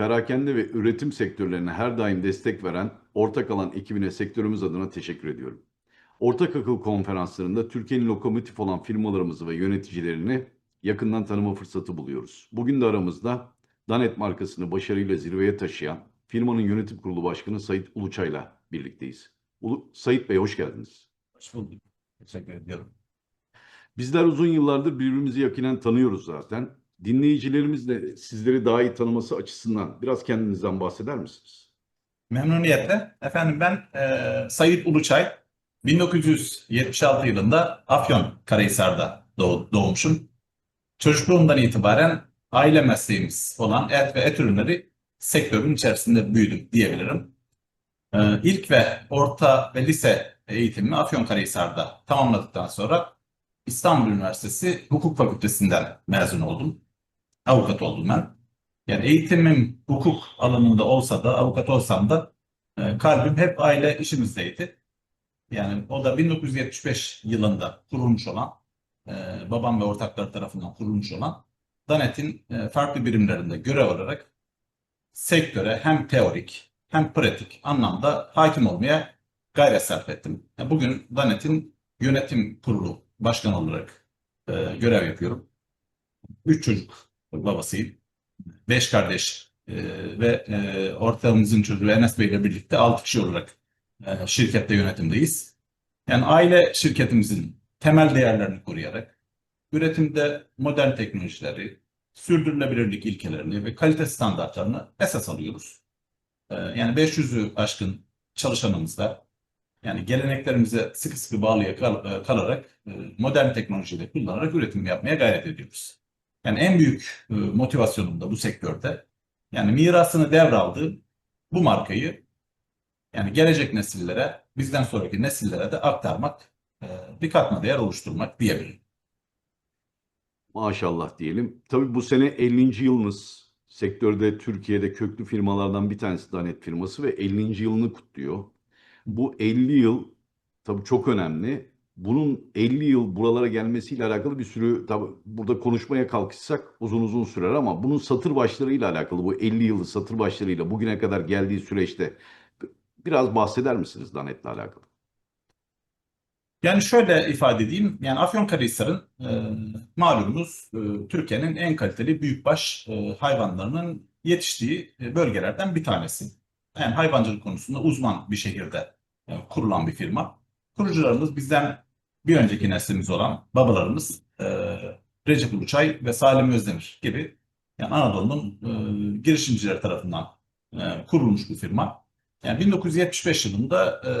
perakende ve üretim sektörlerine her daim destek veren Ortak Alan ekibine sektörümüz adına teşekkür ediyorum. Ortak akıl konferanslarında Türkiye'nin lokomotif olan firmalarımızı ve yöneticilerini yakından tanıma fırsatı buluyoruz. Bugün de aramızda Danet markasını başarıyla zirveye taşıyan firmanın yönetim kurulu başkanı Sayit Uluçay'la birlikteyiz. Ulu, Sayit Bey hoş geldiniz. Hoş bulduk. Teşekkür ediyorum. Bizler uzun yıllardır birbirimizi yakinen tanıyoruz zaten. Dinleyicilerimiz de sizleri daha iyi tanıması açısından biraz kendinizden bahseder misiniz? Memnuniyetle. Efendim ben e, Sayit Uluçay. 1976 yılında Afyon Karahisar'da doğ- doğmuşum. Çocukluğumdan itibaren aile mesleğimiz olan et ve et ürünleri sektörün içerisinde büyüdüm diyebilirim. E, ilk ve orta ve lise eğitimimi Afyonkarahisar'da tamamladıktan sonra İstanbul Üniversitesi Hukuk Fakültesinden mezun oldum. Avukat oldum ben. Yani eğitimim hukuk alanında olsa da avukat olsam da e, kalbim hep aile işimizdeydi. Yani o da 1975 yılında kurulmuş olan e, babam ve ortakları tarafından kurulmuş olan Danet'in e, farklı birimlerinde görev olarak sektöre hem teorik hem pratik anlamda hakim olmaya gayret sarf ettim. Yani bugün Danet'in yönetim kurulu başkanı olarak e, görev yapıyorum. Üç çocuk babasıyım beş kardeş e, ve e, ortağımızın çocuğu Enes Bey ile birlikte altı kişi olarak e, şirkette yönetimdeyiz. Yani aile şirketimizin temel değerlerini koruyarak üretimde modern teknolojileri, sürdürülebilirlik ilkelerini ve kalite standartlarını esas alıyoruz. E, yani 500'ü aşkın çalışanımızda yani geleneklerimize sıkı sıkı bağlıya kal- kalarak modern teknolojiyi kullanarak üretim yapmaya gayret ediyoruz. Yani en büyük e, motivasyonum da bu sektörde. Yani mirasını devraldığım bu markayı yani gelecek nesillere, bizden sonraki nesillere de aktarmak, e, bir katma değer oluşturmak diyebilirim. Maşallah diyelim. Tabii bu sene 50. yılınız. Sektörde Türkiye'de köklü firmalardan bir tanesi Danet firması ve 50. yılını kutluyor. Bu 50 yıl tabii çok önemli. Bunun 50 yıl buralara gelmesiyle alakalı bir sürü tabii burada konuşmaya kalkışsak uzun uzun sürer ama bunun satır başlarıyla alakalı bu 50 yılı satır başlarıyla bugüne kadar geldiği süreçte biraz bahseder misiniz Danet'le alakalı? Yani şöyle ifade edeyim, yani Afyonkarahisar'ın e, malumunuz e, Türkiye'nin en kaliteli büyükbaş e, hayvanlarının yetiştiği e, bölgelerden bir tanesi. Yani hayvancılık konusunda uzman bir şehirde e, kurulan bir firma. Kurucularımız bizden bir önceki neslimiz olan babalarımız e, Recep Uluçay ve Salim Özdemir gibi yani Anadolu'nun e, girişimcileri tarafından e, kurulmuş bir firma. Yani 1975 yılında e,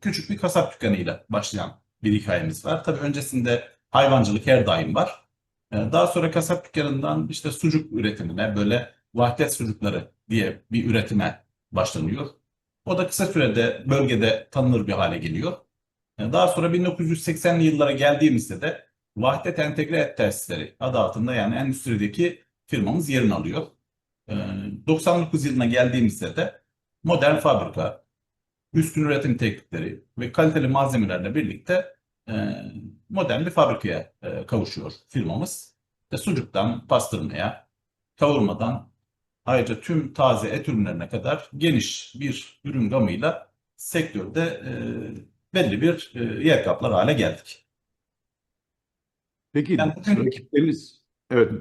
küçük bir kasap dükkanıyla başlayan bir hikayemiz var. Tabii öncesinde hayvancılık her daim var. E, daha sonra kasap dükkanından işte sucuk üretimine böyle vahdet sucukları diye bir üretime başlanıyor. O da kısa sürede bölgede tanınır bir hale geliyor. Daha sonra 1980'li yıllara geldiğimizde de Vahdet Entegre Et Tesisleri adı altında yani endüstrideki firmamız yerini alıyor. E, 99 yılına geldiğimizde de modern fabrika, üstün üretim teknikleri ve kaliteli malzemelerle birlikte e, modern bir fabrikaya e, kavuşuyor firmamız. İşte sucuktan pastırmaya, kavurmadan ayrıca tüm taze et ürünlerine kadar geniş bir ürün gamıyla sektörde e, belli bir e, yer kaplar hale geldik. Peki Yani bugün- rakipleriniz evet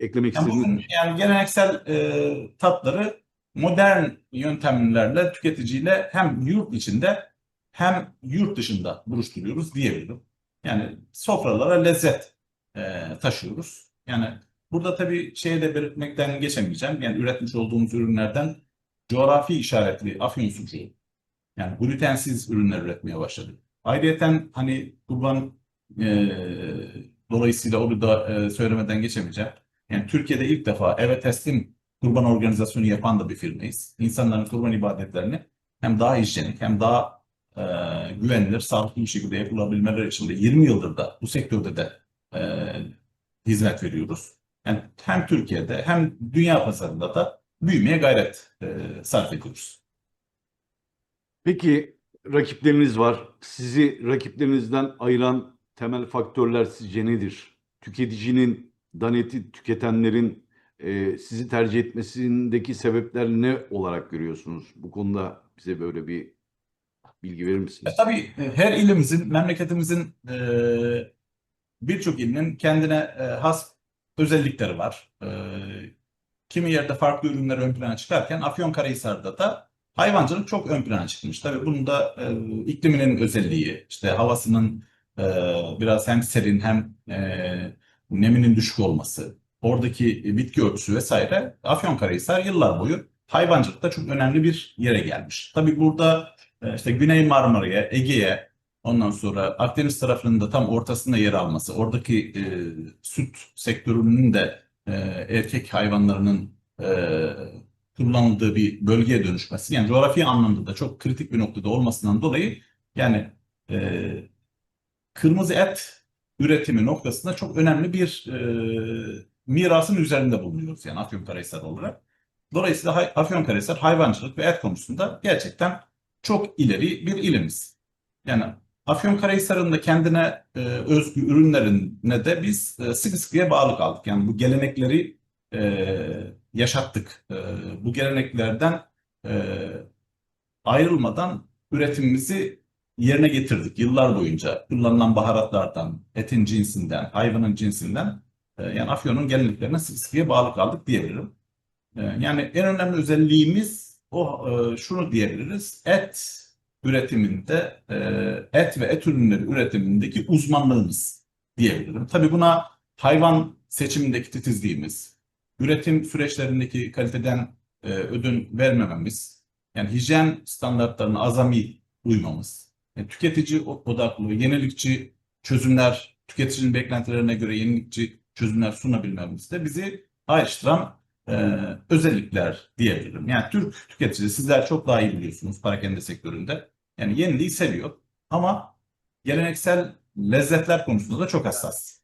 eklemek Yani, istediğiniz bugün yani geleneksel e, tatları modern yöntemlerle tüketiciyle hem yurt içinde hem yurt dışında buluşturuyoruz diyebilirim. Yani sofralara lezzet e, taşıyoruz. Yani burada tabii şeye de belirtmekten geçemeyeceğim. Yani üretmiş olduğumuz ürünlerden coğrafi işaretli afyon sucuğu yani glutensiz ürünler üretmeye başladık. Ayrıyeten hani kurban e, dolayısıyla onu da e, söylemeden geçemeyeceğim. Yani Türkiye'de ilk defa eve teslim kurban organizasyonu yapan da bir firmayız. İnsanların kurban ibadetlerini hem daha hijyenik hem daha e, güvenilir, sağlıklı bir şekilde yapılabilmeleri için de 20 yıldır da bu sektörde de e, hizmet veriyoruz. Yani hem Türkiye'de hem dünya pazarında da büyümeye gayret e, sarf ediyoruz. Peki rakipleriniz var. Sizi rakiplerinizden ayıran temel faktörler sizce nedir? Tüketicinin, daneti tüketenlerin e, sizi tercih etmesindeki sebepler ne olarak görüyorsunuz? Bu konuda bize böyle bir bilgi verir E, misiniz? tabii e, her ilimizin, memleketimizin e, birçok ilinin kendine e, has özellikleri var. E, kimi yerde farklı ürünler ön plana çıkarken Afyonkarahisar'da da hayvancılık çok ön plana çıkmış. Tabii bunun da e, ikliminin özelliği, işte havasının e, biraz hem serin hem e, neminin düşük olması, oradaki bitki örtüsü vesaire Afyonkarahisar yıllar boyu hayvancılıkta çok önemli bir yere gelmiş. Tabii burada e, işte Güney Marmara'ya, Ege'ye, ondan sonra Akdeniz tarafının da tam ortasında yer alması, oradaki e, süt sektörünün de e, erkek hayvanlarının e, kullanıldığı bir bölgeye dönüşmesi, yani coğrafi anlamda da çok kritik bir noktada olmasından dolayı yani e, kırmızı et üretimi noktasında çok önemli bir e, mirasın üzerinde bulunuyoruz yani Afyonkarahisar olarak. Dolayısıyla Hay- Afyonkarahisar hayvancılık ve et konusunda gerçekten çok ileri bir ilimiz. Yani Afyonkarahisar'ın da kendine e, özgü ürünlerine de biz e, sıkı sıkıya bağlı kaldık. Yani bu gelenekleri e, yaşattık. E, bu geleneklerden e, ayrılmadan üretimimizi yerine getirdik yıllar boyunca. Kullanılan baharatlardan, etin cinsinden, hayvanın cinsinden e, yani Afyon'un geleneklerine sıkı sıkıya bağlı kaldık diyebilirim. E, yani en önemli özelliğimiz o e, şunu diyebiliriz. Et üretiminde, e, et ve et ürünleri üretimindeki uzmanlığımız diyebilirim. Tabii buna hayvan seçimindeki titizliğimiz, üretim süreçlerindeki kaliteden e, ödün vermememiz, yani hijyen standartlarına azami uymamız, yani tüketici odaklı, yenilikçi çözümler, tüketicinin beklentilerine göre yenilikçi çözümler sunabilmemiz de bizi ayrıştıran e, özellikler diyebilirim. Yani Türk tüketici sizler çok daha iyi biliyorsunuz parakende sektöründe. Yani yeniliği seviyor ama geleneksel lezzetler konusunda da çok hassas.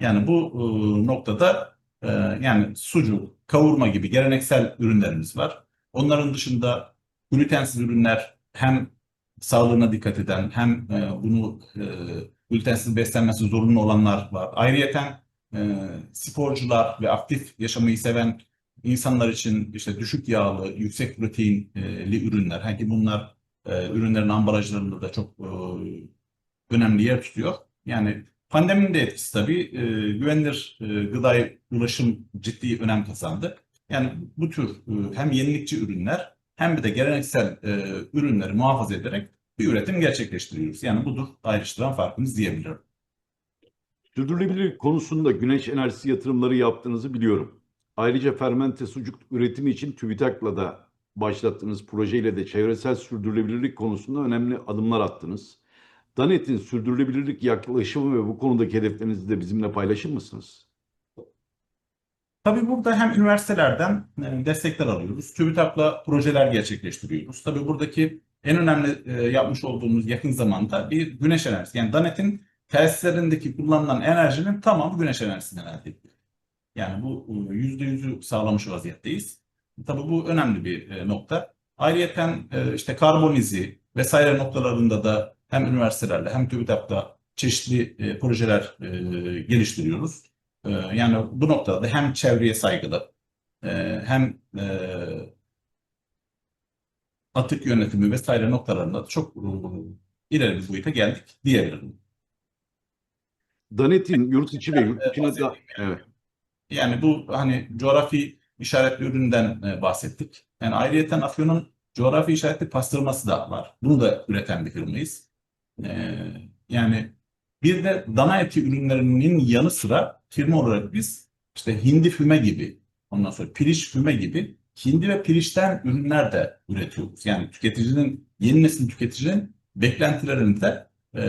Yani bu e, noktada e, yani sucuk, kavurma gibi geleneksel ürünlerimiz var. Onların dışında glutensiz ürünler hem sağlığına dikkat eden hem e, bunu e, glutensiz beslenmesi zorunlu olanlar var. Ayrıyeten e, sporcular ve aktif yaşamayı seven insanlar için işte düşük yağlı, yüksek proteinli ürünler. Hani bunlar e, ürünlerin ambalajlarında da çok önemli yer tutuyor. Yani pandeminin de etkisi tabii e, güvenilir e, gıdaya ulaşım ciddi önem kazandı. Yani bu tür e, hem yenilikçi ürünler hem de geleneksel e, ürünleri muhafaza ederek bir üretim gerçekleştiriyoruz. Yani budur ayrıştıran farkımız diyebilirim. Sürdürülebilirlik konusunda güneş enerjisi yatırımları yaptığınızı biliyorum. Ayrıca fermente sucuk üretimi için TÜBİTAK'la da başlattığınız projeyle de çevresel sürdürülebilirlik konusunda önemli adımlar attınız. Danet'in sürdürülebilirlik yaklaşımı ve bu konudaki hedeflerinizi de bizimle paylaşır mısınız? Tabii burada hem üniversitelerden e, destekler alıyoruz. TÜBİTAK'la projeler gerçekleştiriyoruz. Tabii buradaki en önemli e, yapmış olduğumuz yakın zamanda bir güneş enerjisi. Yani Danet'in tesislerindeki kullanılan enerjinin tamamı güneş enerjisinden elde ediliyor. Yani bu e, yüzde yüzü sağlamış vaziyetteyiz. Tabii bu önemli bir e, nokta. E, işte karbon izi vesaire noktalarında da hem üniversitelerle hem TÜBİTAK'la çeşitli e, projeler e, geliştiriyoruz. E, yani bu noktada da hem çevreye saygılı e, hem e, atık yönetimi vesaire noktalarında da çok e, ileri bir boyuta geldik diyebilirim. Danet'in yurt içi ve yurt dışına da... Evet. Yani bu hani coğrafi işaretli üründen e, bahsettik. Yani ayrıyeten Afyon'un coğrafi işaretli pastırması da var. Bunu da üreten bir firmayız. E, yani bir de dana eti ürünlerinin yanı sıra firma olarak biz işte hindi füme gibi, ondan sonra piliç füme gibi hindi ve piliçten ürünler de üretiyoruz. Yani tüketicinin, yeni nesil tüketicinin beklentilerini de e,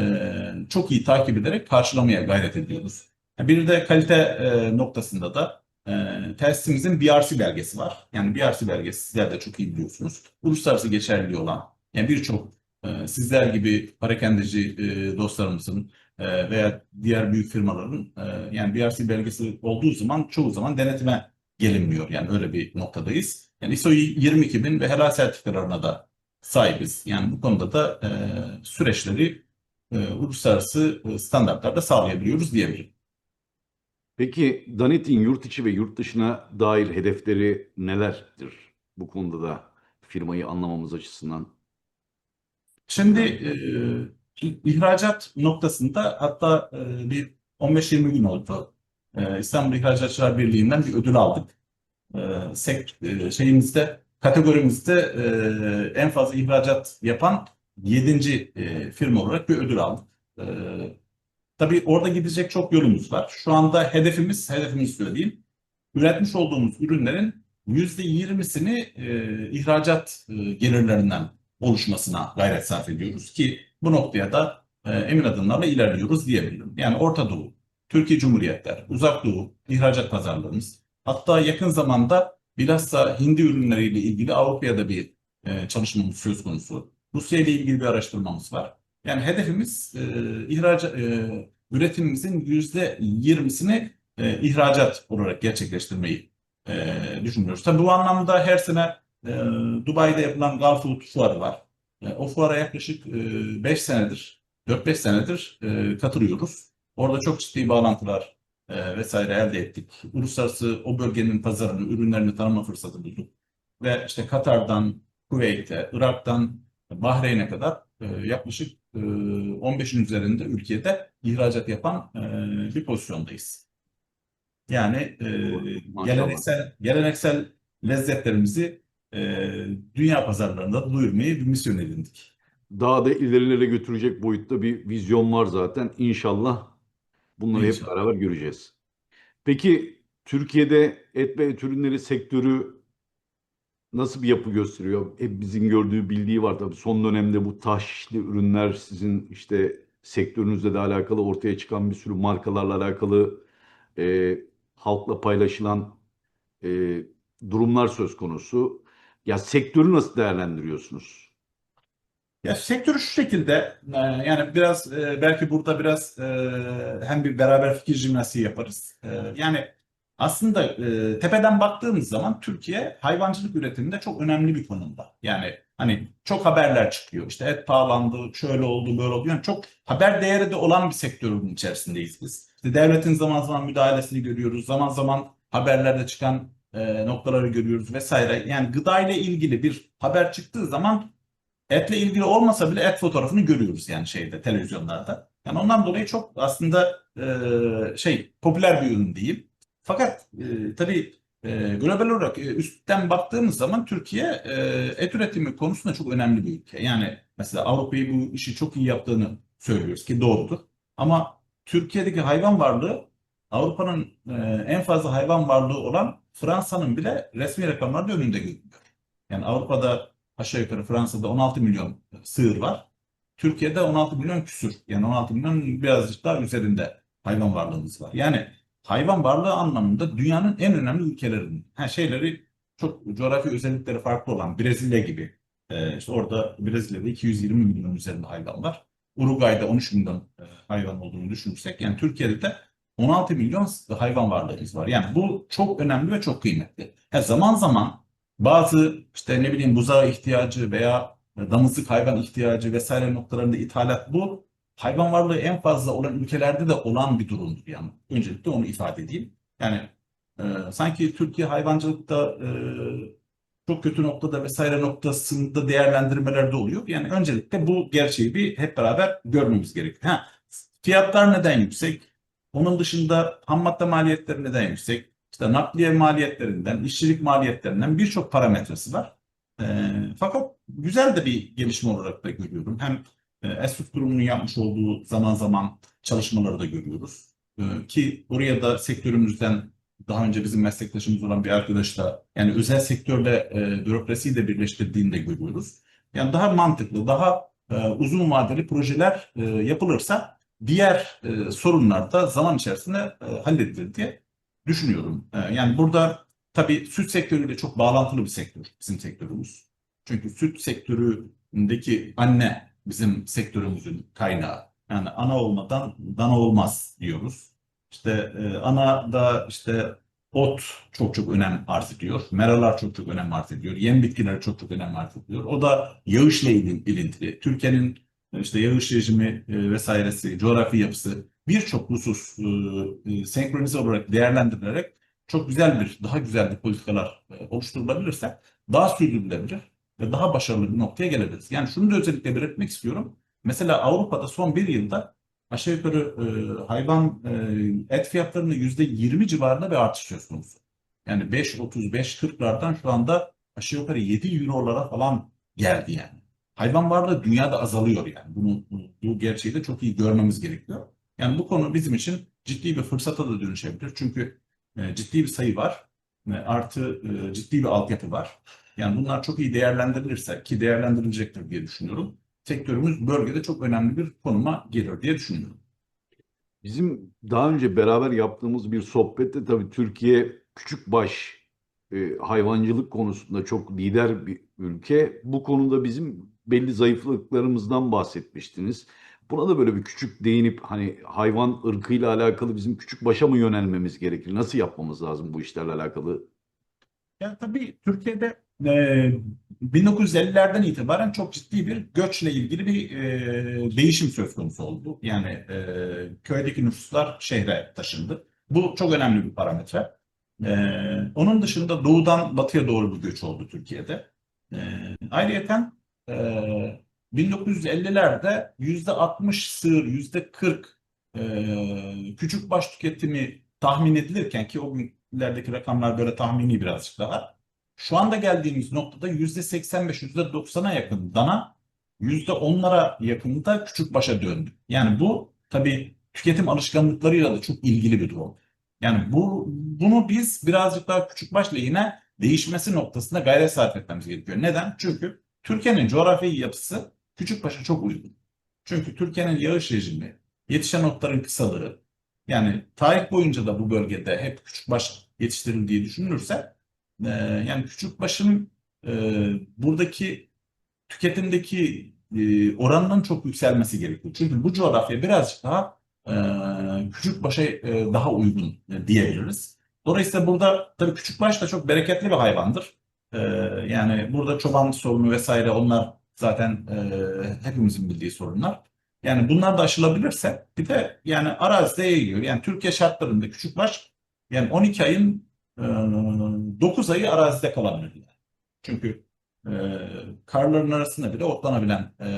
çok iyi takip ederek karşılamaya gayret ediyoruz. Bir de kalite e, noktasında da e, tesisimizin BRC belgesi var. Yani BRC belgesi sizler de çok iyi biliyorsunuz. Uluslararası geçerliliği olan yani birçok e, sizler gibi parakendeci e, dostlarımızın e, veya diğer büyük firmaların e, yani BRC belgesi olduğu zaman çoğu zaman denetime gelinmiyor. Yani öyle bir noktadayız. Yani ISO 22000 ve helal sertifikalarına da sahibiz. Yani bu konuda da süreçleri e, uluslararası standartlarda sağlayabiliyoruz diyebilirim. Peki Danet'in yurt içi ve yurt dışına dair hedefleri nelerdir? Bu konuda da firmayı anlamamız açısından. Şimdi e, ihracat noktasında hatta e, bir 15-20 gün oldu. E, İstanbul İhracatçılar Birliği'nden bir ödül aldık. E, sek, e, şeyimizde, kategorimizde e, en fazla ihracat yapan 7. E, firma olarak bir ödül aldık. E, tabii orada gidecek çok yolumuz var. Şu anda hedefimiz, hedefimizi söyleyeyim. Üretmiş olduğumuz ürünlerin %20'sini e, ihracat e, gelirlerinden oluşmasına gayret sarf ediyoruz ki bu noktaya da e, emin adımlarla ilerliyoruz diyebilirim. Yani Orta Doğu, Türkiye Cumhuriyetler, Uzak Doğu ihracat pazarlarımız hatta yakın zamanda bilhassa hindi ürünleriyle ilgili Avrupa'ya da bir e, çalışmamız söz konusu. Rusya ile ilgili bir araştırmamız var. Yani hedefimiz e, ihracat e, üretimimizin %20'sini e, ihracat olarak gerçekleştirmeyi e, düşünüyoruz. Tabii bu anlamda her sene e, Dubai'de yapılan Food Fuarı var. E, o fuara yaklaşık 5 senedir, 4-5 senedir e, katılıyoruz. Orada çok ciddi bağlantılar e, vesaire elde ettik. Uluslararası o bölgenin pazarını, ürünlerini tanıma fırsatı bulduk. Ve işte Katar'dan, Kuveyt'e, Irak'tan Bahreyn'e kadar e, yaklaşık e, 15'in üzerinde ülkede ihracat yapan e, bir pozisyondayız. Yani e, Maşallah. geleneksel geleneksel lezzetlerimizi e, dünya pazarlarında duyurmayı bir misyon edindik. Daha da ilerilere götürecek boyutta bir vizyon var zaten. İnşallah bunları hep İnşallah. beraber göreceğiz. Peki Türkiye'de et ve et ürünleri sektörü nasıl bir yapı gösteriyor? Hepimizin gördüğü bildiği var tabii. Son dönemde bu taşlı ürünler sizin işte sektörünüzle de alakalı ortaya çıkan bir sürü markalarla alakalı e, halkla paylaşılan e, durumlar söz konusu. Ya sektörü nasıl değerlendiriyorsunuz? Ya sektörü şu şekilde e, yani biraz e, belki burada biraz e, hem bir beraber fikir jimnastiği yaparız. Yani aslında tepeden baktığımız zaman Türkiye hayvancılık üretiminde çok önemli bir konumda. Yani hani çok haberler çıkıyor. İşte et pahalandı, şöyle oldu, böyle oldu. Yani çok haber değeri de olan bir sektörün içerisindeyiz biz. İşte devletin zaman zaman müdahalesini görüyoruz. Zaman zaman haberlerde çıkan e, noktaları görüyoruz vesaire. Yani gıda ile ilgili bir haber çıktığı zaman etle ilgili olmasa bile et fotoğrafını görüyoruz yani şeyde televizyonlarda. Yani ondan dolayı çok aslında e, şey popüler bir ürün diyeyim. Fakat e, tabii e, global olarak e, üstten baktığımız zaman Türkiye e, et üretimi konusunda çok önemli bir ülke. Yani mesela Avrupa'yı bu işi çok iyi yaptığını söylüyoruz ki doğrudur. Ama Türkiye'deki hayvan varlığı Avrupa'nın e, en fazla hayvan varlığı olan Fransa'nın bile resmi rakamlarda önünde görünüyor. Yani Avrupa'da aşağı yukarı Fransa'da 16 milyon sığır var. Türkiye'de 16 milyon küsür. Yani 16 milyon birazcık daha üzerinde hayvan varlığımız var. Yani hayvan varlığı anlamında dünyanın en önemli ülkelerinin ha, şeyleri çok coğrafi özellikleri farklı olan Brezilya gibi. Ee, işte orada Brezilya'da 220 milyon üzerinde hayvan var. Uruguay'da 13 milyon e, hayvan olduğunu düşünürsek yani Türkiye'de de 16 milyon hayvan varlığımız var. Yani bu çok önemli ve çok kıymetli. Ha, zaman zaman bazı işte ne bileyim buzağı ihtiyacı veya damızlık hayvan ihtiyacı vesaire noktalarında ithalat bu hayvan varlığı en fazla olan ülkelerde de olan bir durumdur yani. Öncelikle onu ifade edeyim. Yani e, sanki Türkiye hayvancılıkta e, çok kötü noktada vesaire noktasında değerlendirmeler de oluyor. Yani öncelikle bu gerçeği bir hep beraber görmemiz gerekiyor. Ha, fiyatlar neden yüksek? Onun dışında ham madde maliyetleri neden yüksek? İşte nakliye maliyetlerinden, işçilik maliyetlerinden birçok parametresi var. E, fakat güzel de bir gelişme olarak da görüyorum. Hem e, Esuf Kurumu'nun yapmış olduğu zaman zaman çalışmaları da görüyoruz. E, ki oraya da sektörümüzden daha önce bizim meslektaşımız olan bir arkadaş da yani özel sektörle e, bürokrasiyi de birleştirdiğini de görüyoruz. Yani daha mantıklı, daha e, uzun vadeli projeler e, yapılırsa diğer e, sorunlar da zaman içerisinde e, halledilir diye düşünüyorum. E, yani burada tabii süt sektörüyle çok bağlantılı bir sektör bizim sektörümüz. Çünkü süt sektöründeki anne bizim sektörümüzün kaynağı. Yani ana olmadan dana olmaz diyoruz. İşte e, ana da işte ot çok çok önem arz ediyor. Meralar çok çok önem arz ediyor. Yem bitkileri çok çok önem arz ediyor. O da yağışla ilin- ilintili. Türkiye'nin işte yağış rejimi e, vesairesi, coğrafi yapısı birçok husus e, e, senkronize olarak değerlendirilerek çok güzel bir, daha güzel bir politikalar oluşturulabilirse daha sürdürülebilir ve daha başarılı bir noktaya gelebiliriz. Yani şunu da özellikle belirtmek istiyorum. Mesela Avrupa'da son bir yılda aşağı yukarı hayvan et fiyatlarının %20 civarında bir artış söz konusu. Yani 5.30, 5.40'lardan şu anda aşağı yukarı 7 eurolara falan geldi yani. Hayvan varlığı dünyada azalıyor yani. Bunu, bu- bu gerçeği de çok iyi görmemiz gerekiyor. Yani bu konu bizim için ciddi bir fırsata da dönüşebilir. Çünkü e, ciddi bir sayı var. E, artı e, ciddi bir altyapı var. Yani bunlar çok iyi değerlendirilirse ki değerlendirilecektir diye düşünüyorum. Sektörümüz bölgede çok önemli bir konuma gelir diye düşünüyorum. Bizim daha önce beraber yaptığımız bir sohbette tabii Türkiye küçük baş e, hayvancılık konusunda çok lider bir ülke. Bu konuda bizim belli zayıflıklarımızdan bahsetmiştiniz. Buna da böyle bir küçük değinip hani hayvan ırkıyla alakalı bizim küçük başa mı yönelmemiz gerekir? Nasıl yapmamız lazım bu işlerle alakalı? Yani tabii Türkiye'de e, 1950'lerden itibaren çok ciddi bir göçle ilgili bir e, değişim söz konusu oldu. Yani e, köydeki nüfuslar şehre taşındı. Bu çok önemli bir parametre. E, onun dışında doğudan batıya doğru bir göç oldu Türkiye'de. E, ayrıyeten e, 1950'lerde %60 sığır, %40 e, küçük baş tüketimi tahmin edilirken ki o günlerdeki rakamlar böyle tahmini birazcık daha. Şu anda geldiğimiz noktada %85, %90'a yakın dana, %10'lara yakında küçük başa döndü. Yani bu tabii tüketim alışkanlıklarıyla da çok ilgili bir durum. Yani bu bunu biz birazcık daha küçük baş lehine değişmesi noktasında gayret sarf etmemiz gerekiyor. Neden? Çünkü Türkiye'nin coğrafi yapısı küçük başa çok uygun. Çünkü Türkiye'nin yağış rejimi, yetişen otların kısalığı, yani tarih boyunca da bu bölgede hep küçükbaş yetiştirildiği düşünülürse e, yani küçükbaşın e, buradaki tüketimdeki e, oranının çok yükselmesi gerekiyor. Çünkü bu coğrafya birazcık daha e, küçükbaşa e, daha uygun e, diyebiliriz. Dolayısıyla burada tabii küçükbaş da çok bereketli bir hayvandır. E, yani burada çoban sorunu vesaire onlar zaten e, hepimizin bildiği sorunlar. Yani bunlar da aşılabilirse bir de yani arazide yayılıyor. Yani Türkiye şartlarında küçükbaş yani 12 ayın e, 9 ayı arazide kalabilirler. Çünkü e, karların arasında bile otlanabilen, e,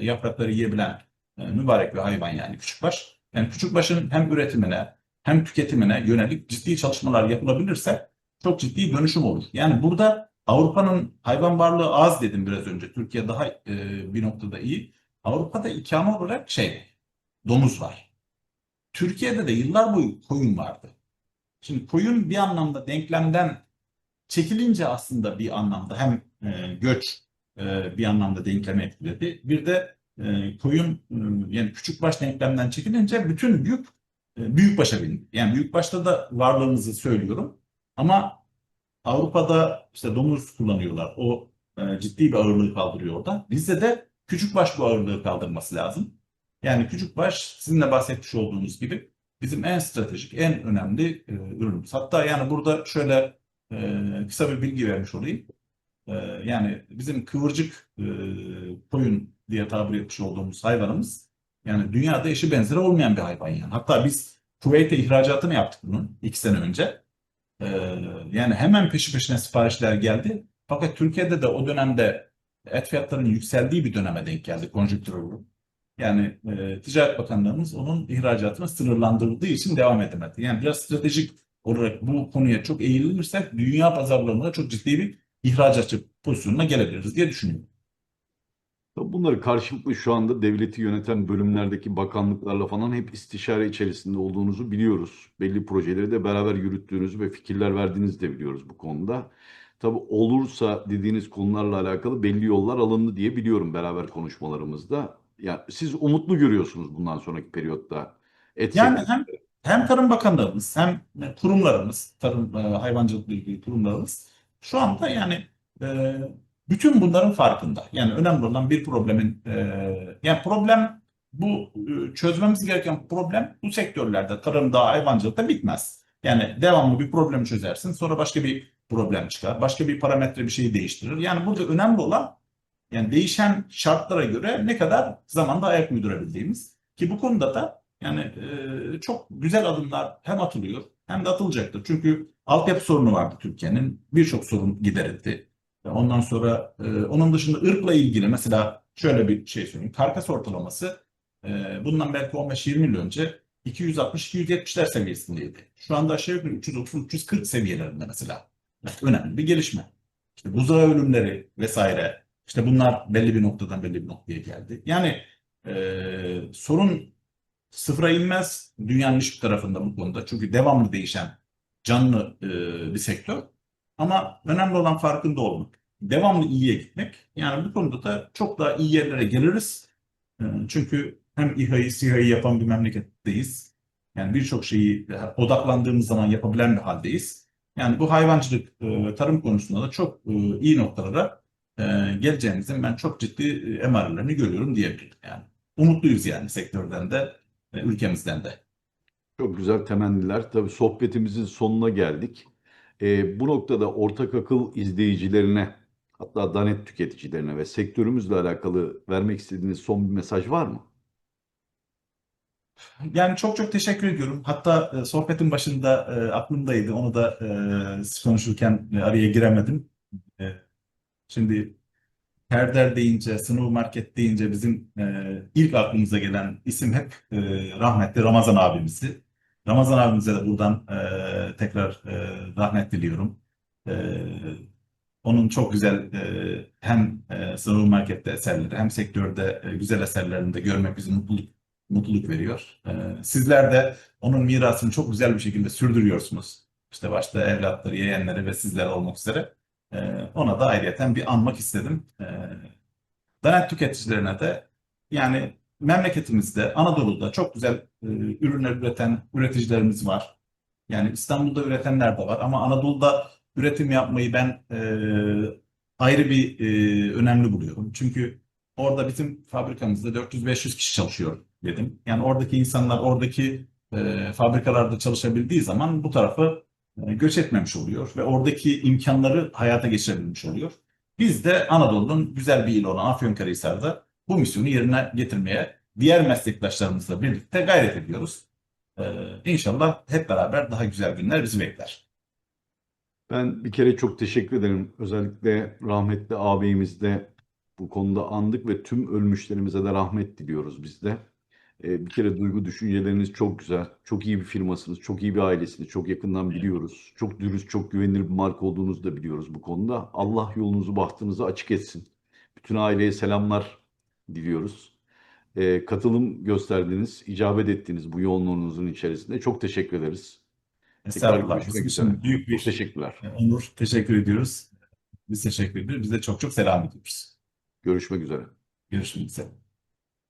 yaprakları yiyebilen e, mübarek bir hayvan yani küçükbaş. Yani küçükbaşın hem üretimine hem tüketimine yönelik ciddi çalışmalar yapılabilirse çok ciddi dönüşüm olur. Yani burada Avrupa'nın hayvan varlığı az dedim biraz önce. Türkiye daha e, bir noktada iyi. Avrupa'da ikame olarak şey, domuz var. Türkiye'de de yıllar boyu koyun vardı. Şimdi koyun bir anlamda denklemden çekilince aslında bir anlamda hem e, göç e, bir anlamda denklemi etkiledi. Bir de e, koyun e, yani küçükbaş denklemden çekilince bütün yük e, büyükbaşa bindi. Yani büyükbaşta da varlığımızı söylüyorum. Ama Avrupa'da işte domuz kullanıyorlar. O e, ciddi bir ağırlığı kaldırıyor orada. Bizde de küçükbaş bu ağırlığı kaldırması lazım. Yani küçükbaş sizin de bahsetmiş olduğunuz gibi bizim en stratejik, en önemli e, ürünümüz. Hatta yani burada şöyle e, kısa bir bilgi vermiş olayım. E, yani bizim kıvırcık e, koyun diye tabir etmiş olduğumuz hayvanımız yani dünyada eşi benzeri olmayan bir hayvan yani. Hatta biz Kuveyt'e ihracatını yaptık bunun iki sene önce. E, yani hemen peşi peşine siparişler geldi. Fakat Türkiye'de de o dönemde et fiyatlarının yükseldiği bir döneme denk geldi konjonktür olarak. Yani e, Ticaret Bakanlığımız onun ihracatını sınırlandırdığı için devam edemedi. Yani biraz stratejik olarak bu konuya çok eğilirirsek dünya pazarlarında çok ciddi bir ihracatçı pozisyonuna gelebiliriz diye düşünüyorum. Bunları karşılıklı şu anda devleti yöneten bölümlerdeki bakanlıklarla falan hep istişare içerisinde olduğunuzu biliyoruz. Belli projeleri de beraber yürüttüğünüzü ve fikirler verdiğinizi de biliyoruz bu konuda. Tabii olursa dediğiniz konularla alakalı belli yollar alındı diye biliyorum beraber konuşmalarımızda. Yani siz umutlu görüyorsunuz bundan sonraki periyotta. Et Yani hem hem Tarım Bakanlığımız hem kurumlarımız, tarım e, hayvancılıkla ilgili kurumlarımız şu anda yani e, bütün bunların farkında. Yani önemli olan bir problemin e, yani problem bu e, çözmemiz gereken problem bu sektörlerde tarımda, hayvancılıkta bitmez. Yani devamlı bir problemi çözersin sonra başka bir problem çıkar. Başka bir parametre bir şeyi değiştirir. Yani burada önemli olan Yani değişen şartlara göre ne kadar zamanda ayak uydurabildiğimiz ki bu konuda da yani e, çok güzel adımlar hem atılıyor hem de atılacaktır. Çünkü altyapı sorunu vardı Türkiye'nin. Birçok sorun giderildi. Ondan sonra e, onun dışında ırkla ilgili mesela şöyle bir şey söyleyeyim. Karkas ortalaması e, bundan belki 15-20 yıl önce 260-270'ler seviyesindeydi. Şu anda aşağı yukarı 330-340 seviyelerinde mesela. Önemli bir gelişme. İşte buzağı ölümleri vesaire. İşte bunlar belli bir noktadan belli bir noktaya geldi. Yani e, sorun sıfıra inmez dünyanın hiçbir tarafında bu konuda. Çünkü devamlı değişen canlı e, bir sektör. Ama önemli olan farkında olmak. Devamlı iyiye gitmek. Yani bu konuda da çok daha iyi yerlere geliriz. E, çünkü hem İHA'yı, SİHA'yı yapan bir memleketteyiz. Yani birçok şeyi e, odaklandığımız zaman yapabilen bir haldeyiz. Yani bu hayvancılık, e, tarım konusunda da çok e, iyi noktalara e, geleceğimizin ben çok ciddi e, emarelerini görüyorum diyebilirim yani. Umutluyuz yani sektörden de, e, ülkemizden de. Çok güzel temenniler. Tabii sohbetimizin sonuna geldik. Ee, bu noktada ortak akıl izleyicilerine, hatta Danet tüketicilerine ve sektörümüzle alakalı vermek istediğiniz son bir mesaj var mı? Yani çok çok teşekkür ediyorum. Hatta e, sohbetin başında e, aklımdaydı. Onu da e, konuşurken e, araya giremedim. E, şimdi Herder deyince, Snow Market deyince bizim e, ilk aklımıza gelen isim hep e, rahmetli Ramazan abimizdi. Ramazan abimize de buradan e, tekrar e, rahmet diliyorum. E, onun çok güzel e, hem e, Snow Market'te eserleri hem sektörde e, güzel eserlerini de görmek bizi mutluluk mutluluk veriyor. E, sizler de onun mirasını çok güzel bir şekilde sürdürüyorsunuz. İşte başta evlatları, yeğenleri ve sizler olmak üzere. E, ona da ayrıyeten bir anmak istedim. E, Danet tüketicilerine de yani memleketimizde, Anadolu'da çok güzel e, ürünler üreten üreticilerimiz var. Yani İstanbul'da üretenler de var ama Anadolu'da üretim yapmayı ben e, ayrı bir e, önemli buluyorum. Çünkü orada bizim fabrikamızda 400-500 kişi çalışıyor dedim. Yani oradaki insanlar oradaki e, fabrikalarda çalışabildiği zaman bu tarafı e, göç etmemiş oluyor ve oradaki imkanları hayata geçirebilmiş oluyor. Biz de Anadolu'nun güzel bir ili olan Afyonkarahisar'da bu misyonu yerine getirmeye diğer meslektaşlarımızla birlikte gayret ediyoruz. Ee, inşallah hep beraber daha güzel günler bizi bekler. Ben bir kere çok teşekkür ederim. Özellikle rahmetli ağabeyimiz de bu konuda andık ve tüm ölmüşlerimize de rahmet diliyoruz biz de. Ee, bir kere duygu düşünceleriniz çok güzel. Çok iyi bir firmasınız, çok iyi bir ailesiniz. Çok yakından biliyoruz. Çok dürüst, çok güvenilir bir marka olduğunuzu da biliyoruz bu konuda. Allah yolunuzu, bahtınızı açık etsin. Bütün aileye selamlar diliyoruz. Ee, katılım gösterdiniz, icabet ettiniz bu yoğunluğunuzun içerisinde. Çok teşekkür ederiz. Estağfurullah. görüşmek üzere. büyük bir teşekkürler. onur. Teşekkür ediyoruz. Biz teşekkür ediyoruz. Biz de çok çok selam ediyoruz. Görüşmek üzere. Görüşmek üzere.